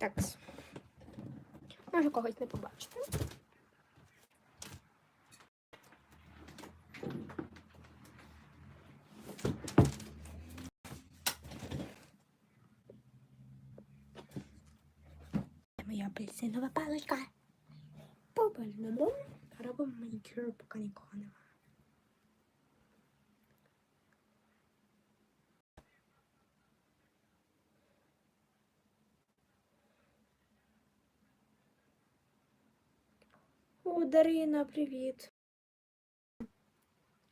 Так. Може когось не побачити. Моя апельсинова паличка. Побаль додому. Робимо манікюр, поки нікого немає. О, Дарина, привіт.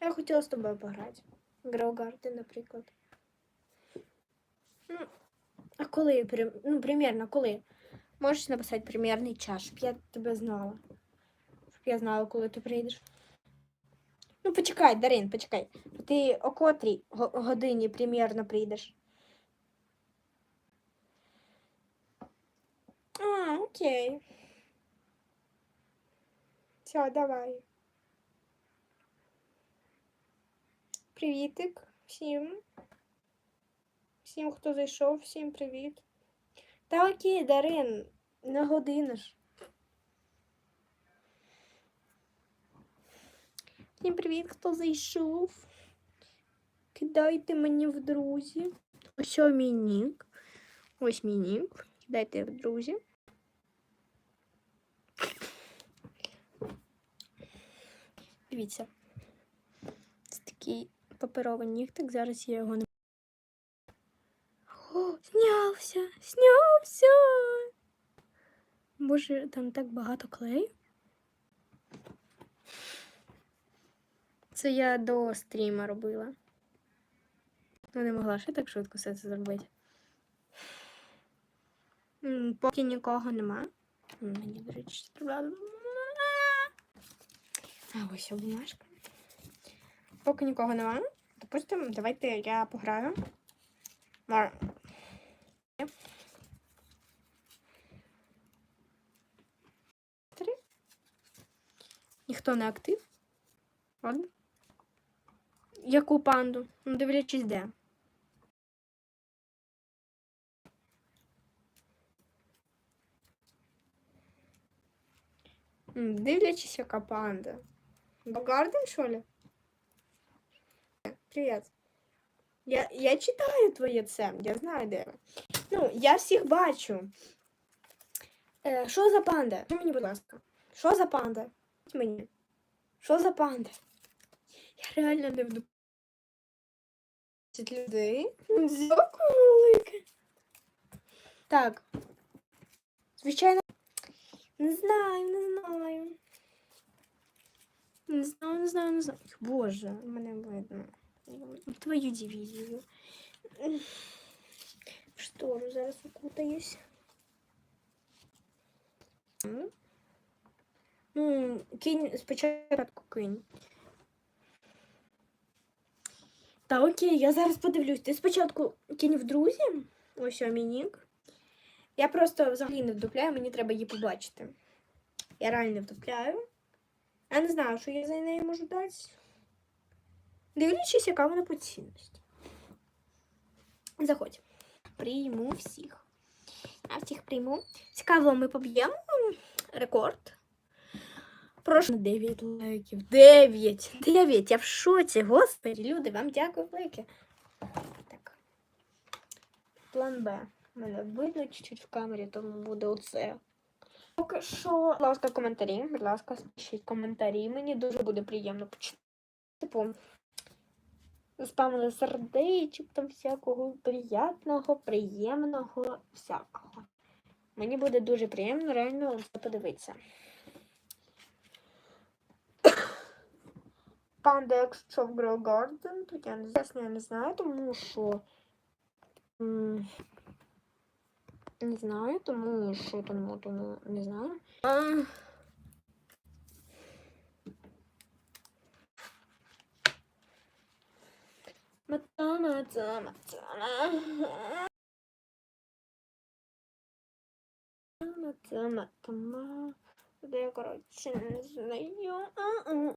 Я хотіла з тобою пограти. Гроугарди, наприклад. Ну, а коли? Ну, примерно, коли? Можеш написати примірний час, щоб я тебе знала. Щоб я знала, коли ти прийдеш. Ну, почекай, Дарин, почекай. Ти о котрій го- годині примірно прийдеш? А, окей. Все, давай. Привітик всім. Всім, хто зайшов, всім привіт. Та окей, Дарин, на годину ж. Всім привіт, хто зайшов. Кидайте мені в друзі. Ось мій нік. Ось мій нік. Кидайте в друзі. Дивіться. Це такий паперовий нігтик. Зараз я його не. О, знявся! Знявся! Боже, там так багато клею. Це я до стріма робила. Ну, не могла ще так швидко все це зробити. Поки нікого нема. Мені, до речі. А ось бумажка. Поки нікого нема. Допустимо, давайте я пограю. Три. Ніхто не актив. Ладно. Яку панду? Ну, дивлячись де. Дивлячись, яка панда. Гарден, що ли? Привіт. Я, я читаю твоє це, я знаю, де. ви. Ну, я всіх бачу. Е, що за панда? Скажи мені, будь ласка. Що за панда? Скажіть Мені. Що за панда? Я реально не вду. людей. Дякую велике. Так. Звичайно. Не знаю, не знаю. Не знаю, не знаю, не знаю. Боже, мене видно. Твою дивізію. В штору зараз укутаюсь. Ну, кинь спочатку кинь. Та окей, я зараз подивлюсь. Ти спочатку кинь в друзі. Ось мій. Я просто взагалі не вдупляю, мені треба її побачити. Я реально вдупляю. Я не знаю, що я за неї можу дати. Дивлячись, яка вона по цінності. Заходь. Прийму всіх. Я всіх прийму. Цікаво, ми поб'ємо рекорд. Прошу 9 лайків. 9! 9! Я в шоці, господи, люди, вам дякую велике. Так. План Б. Мене видно чуть-чуть в камері, тому буде оце. Поки що, будь ласка, коментарі. Будь ласка, пишіть коментарі. Мені дуже буде приємно почитати. Типу, спамили сердечок там всякого приятного, приємного, всякого. Мені буде дуже приємно реально це подивитися. Панда, якщо в Garden, то я не знаю, тому що. М, Не знаю, тому що тому, тому не знаю. А... Мата, мата, мата. Мата, мата, ма. Де, коротше, не знаю. А-а.